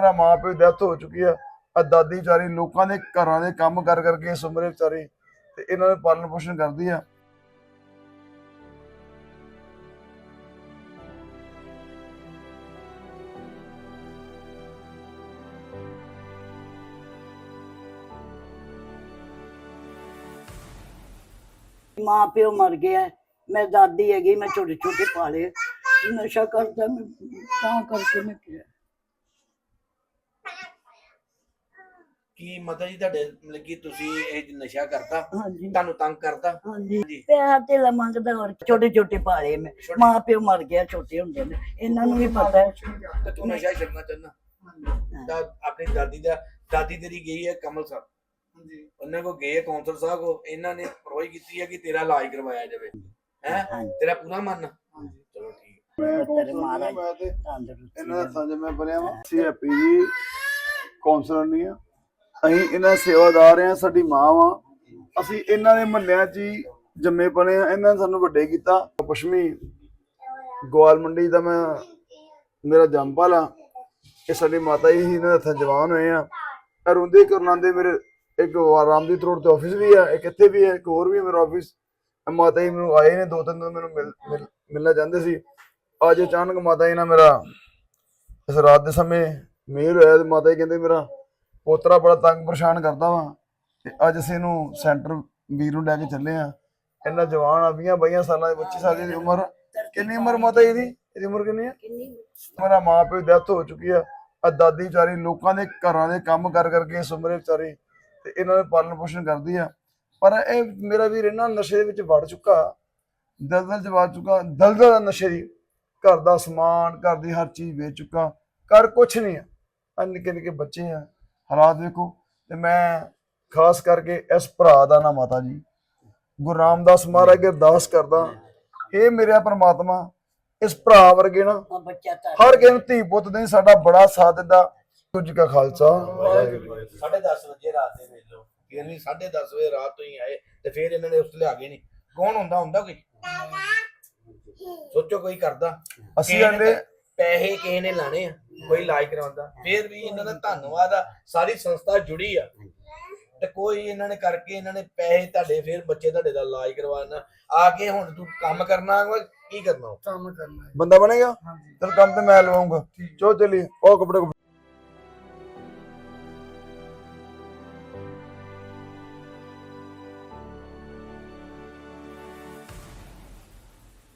ਮੇਰਾ ਮਾਂ ਪਿਓ ਡੈਥ ਹੋ ਚੁੱਕੀ ਆ। ਆ ਦਾਦੀ ਵਿਚਾਰੀ ਲੋਕਾਂ ਦੇ ਘਰਾਂ ਦੇ ਕੰਮ ਕਰ ਕਰਕੇ ਇਸ ਉਮਰੇ ਵਿਚਾਰੀ ਤੇ ਇਹਨਾਂ ਦੇ ਪਾਲਣ ਪੋਸ਼ਣ ਕਰਦੀ ਆ। ਮਾਂ ਪਿਓ ਮਰ ਗਿਆ ਮੈਂ ਦਾਦੀ ਹੈਗੀ, ਮੈਂ ਛੋਟੇ ਛੋਟੇ ਪਾਲੇ ਨਸ਼ਾ ਕਰਦਾ, ਮੈਂ ਤਾਂ ਕਰਕੇ ਮੈਂ ਕਿਹਾ। ਕੀ ਮਤਲਬ ਜੀ ਤੁਹਾਡੇ ਮਤਲਬ ਕਿ ਤੁਸੀਂ ਇਹ ਨਸ਼ਾ ਕਰਦਾ ਹਾਂਜੀ। ਤੁਹਾਨੂੰ ਤੰਗ ਕਰਦਾ ਹਾਂਜੀ। ਜੀ। ਪਿਆ ਤੇ ਮੰਗਦਾ ਹੋਰ ਛੋਟੇ ਛੋਟੇ ਪਾਲੇ ਮੈਂ। ਛੋਟੇ- ਮਾਂ ਪਿਓ ਮਰ ਗਿਆ ਛੋਟੇ ਹੁੰਦੇ ਨੇ। ਇਹਨਾਂ ਨੂੰ ਵੀ ਪਤਾ ਹੈ। ਤੇ ਤੂੰ ਨਸ਼ਾ ਛੱਡਣਾ ਚਾਹੁੰਦਾ? ਤਾਂ ਆਪਣੀ ਦਾਦੀ ਦਾ ਦਾਦੀ ਤੇਰੀ ਗਈ ਹੈ ਕਮਲ ਸਾਹਿਬ। ਉਹਨਾਂ ਕੋ ਗਏ ਕੌਂਸਲ ਸਾਹਿਬ ਕੋ ਇਹਨਾਂ ਨੇ ਪ੍ਰੋਜ ਕੀਤੀ ਹੈ ਕਿ ਤੇਰਾ ਇਲਾਜ ਕਰਵਾਇਆ ਜਾਵੇ। ਹੈ? ਹਾਂਜੀ। ਤੇਰਾ ਪੂਰਾ ਮਨ? ਚਲੋ ਠੀਕ ਮੈਂ ਤੇਰੇ ਮਹਾਰਾਜ ਮੈਂ ਤੇ ਤੰਦਰੁਸਤੀ ਇਹਨਾਂ ਦਾ 'ਚ ਮੈਂ ਬਣਿਆ ਵਾ। ਸੀ ਹੈਪੀ ਜੀ ਕੌਂਸਲਰ ਨਹੀਂ ਆ। ਅਸੀਂ ਇਹਨਾਂ ਸੇਵਾਦਾਰ ਆ ਸਾਡੀ ਮਾਂ ਵਾ। ਅਸੀਂ ਇਹਨਾਂ ਦੇ ਮਹੱਲਿਆਂ 'ਚ ਹੀ ਜੰਮੇ ਪਲੇ ਆ ਇਹਨਾਂ ਨੇ ਸਾਨੂੰ ਵੱਡੇ ਕੀਤਾ। ਪਸ਼ਮੀ ਗੋਆਲ ਮੰਡੀ ਦਾ ਮੈਂ ਮੇਰਾ ਜੰਮ ਆ। ਇਹ ਸਾਡੀ ਮਾਤਾ ਜੀ ਸੀ ਇਹਨਾਂ ਦੇ ਹੱਥਾਂ ਜਵਾਨ ਹੋਏ ਆ। ਇਹ ਰੋਂਦੇ ਕਰਨਾਂਦੇ ਮੇਰੇ ਇੱਕ ਰਾਮਦੀਤ ਰੋਡ ਤੇ ਆਫਿਸ ਵੀ ਆ, ਇੱਕ ਇੱਥੇ ਵੀ ਹੈ ਇੱਕ ਹੋਰ ਵੀ ਮੇਰਾ ਆਫਿਸ ਮਾਤਾ ਜੀ ਮੈਨੂੰ ਆਏ ਨੇ, ਦੋ ਤਿੰਨ ਦਿਨ ਮੈਨੂੰ ਮਿਲ- ਮਿਲ- ਮਿਲਣਾ ਚਾਹੁੰਦੇ ਸੀ। ਅੱਜ ਅਚਾਨਕ ਮਾਤਾ ਜੀ ਨਾਲ ਮੇਰਾ ਇਸ ਰਾਤ ਦੇ ਸਮੇਂ ਮੇਲ ਹੋਇਆ ਤੇ ਮਾਤਾ ਜੀ ਕਹਿੰਦੇ ਮੇਰਾ ਪੋਤਰਾ ਬੜਾ ਤੰਗ ਪਰੇਸ਼ਾਨ ਕਰਦਾ ਵਾ। ਤੇ ਅੱਜ ਅਸੀਂ ਇਹਨੂੰ ਸੈਂਟਰ ਵੀਰ ਨੂੰ ਲੈ ਕੇ ਚੱਲੇ ਆ। ਇੰਨਾ ਜਵਾਨ ਆ 20 22 ਸਾਲਾਂ ਦੀ 25 ਸਾਲ ਦੀ ਉਮਰ। ਕਿੰਨੀ ਉਮਰ ਮਾਤਾ ਜੀ ਦੀ ਇਹਦੀ ਉਮਰ ਕਿੰਨੀ ਆ? ਮੇਰਾ ਮਾਂ ਪਿਓ ਦੀ ਡੈਥ ਹੋ ਚੁੱਕੀ ਆ। ਆ ਦਾਦੀ ਵਿਚਾਰੀ ਲੋਕਾਂ ਦੇ ਘਰਾਂ ਦੇ ਕੰਮ ਕਰ ਕਰਕੇ ਇਸ ਉਮਰੇ ਵਿਚਾਰੀ ਤੇ ਇਹਨਾਂ ਦੇ ਪਾਲਣ ਪੋਸ਼ਣ ਕਰਦੀ ਆ। ਪਰ ਇਹ ਮੇਰਾ ਵੀਰ ਇਹਨਾਂ ਨਸ਼ੇ ਦੇ ਵਿੱਚ ਵੜ ਚੁੱਕਾ ਦਲਦਲ ਚ ਵੜ ਚੁੱਕਾ ਦਲਦਲ ਆ ਨਸ਼ੇ ਦੀ ਘਰ ਦਾ ਸਮਾਨ ਘਰ ਦੀ ਹਰ ਚੀਜ਼ ਵੇਚ ਚੁੱਕਾ। ਕਰ ਕੁਛ ਨਹੀਂ ਆ। ਨਿੱਕੇ ਨਿੱਕੇ ਬੱਚੇ ਆ। ਹਾਲਾਤ ਵੇਖੋ ਤੇ ਮੈਂ ਖਾਸ ਕਰਕੇ ਇਸ ਭਰਾ ਦਾ ਨਾਮ ਮਾਤਾ ਜੀ। ਗੁਰੂ ਰਾਮਦਾਸ ਮਹਾਰਾਜ ਅੱਗੇ ਅਰਦਾਸ ਕਰਦਾ ਇਹ ਮੇਰਾ ਪ੍ਰਮਾਤਮਾ ਇਸ ਭਰਾ ਵਰਗੇ ਨਾ ਹਰ ਧੀ ਪੁੱਤ ਦੇ ਸਾਡਾ ਬੜਾ ਸਾਥ ਦਿੰਦਾ। ਵਾਹਿਗੁਰੂ ਜੀ ਕਾ ਖਾਲਸਾ। ਵਾਹਿਗੁਰੂ ਜੀ ਕੀ ਫਤਿਹ। 10:30 ਵਜੇ ਰਾਤ ਦੇ ਲਓ। ਕਿ ਨਹੀਂ 10:30 ਵਜੇ ਰਾਤ ਤੋਂ ਹੀ ਆਏ ਤੇ ਫਿਰ ਇਹਨਾਂ ਨੇ ਉਸ ਲਿਆ ਗਏ ਨਹੀਂ। ਕੌਣ ਹੁੰਦਾ ਹੁੰਦਾ ਕੋਈ? ਸੋਚੋ ਕੋਈ ਕਰਦਾ। ਅਸੀਂ ਤਾਂ ਪੈਸੇ ਕਿਸੇ ਨੇ ਲਾਣੇ ਆ। ਕੋਈ ਇਲਾਜ ਕਰਵਾਉਂਦਾ ਫਿਰ ਵੀ ਇਹਨਾਂ ਦਾ ਧੰਨਵਾਦ ਆ ਸਾਰੀ ਸੰਸਥਾ ਜੁੜੀ ਆ। ਤੇ ਕੋਈ ਇਹਨਾਂ ਨੇ ਕਰਕੇ ਇਹਨਾਂ ਨੇ ਪੈਸੇ ਤੁਹਾਡੇ ਫਿਰ ਬੱਚੇ ਤੁਹਾਡੇ ਦਾ ਇਲਾਜ ਕਰਵਾਉਣਾ। ਆ ਕੇ ਹੁਣ ਤੂੰ ਕੰਮ ਕਰਨਾ ਵਾ, ਕੀ ਕਰਨਾ? ਬੰਦਾ ਬਣੇਗਾ? ਚਲ ਕੰਮ ਤੇ ਮੈਂ ਲਵਾਉਂਗਾ ਚੋ ਚਲੀ ਉਹ ਕੁਪੜੇ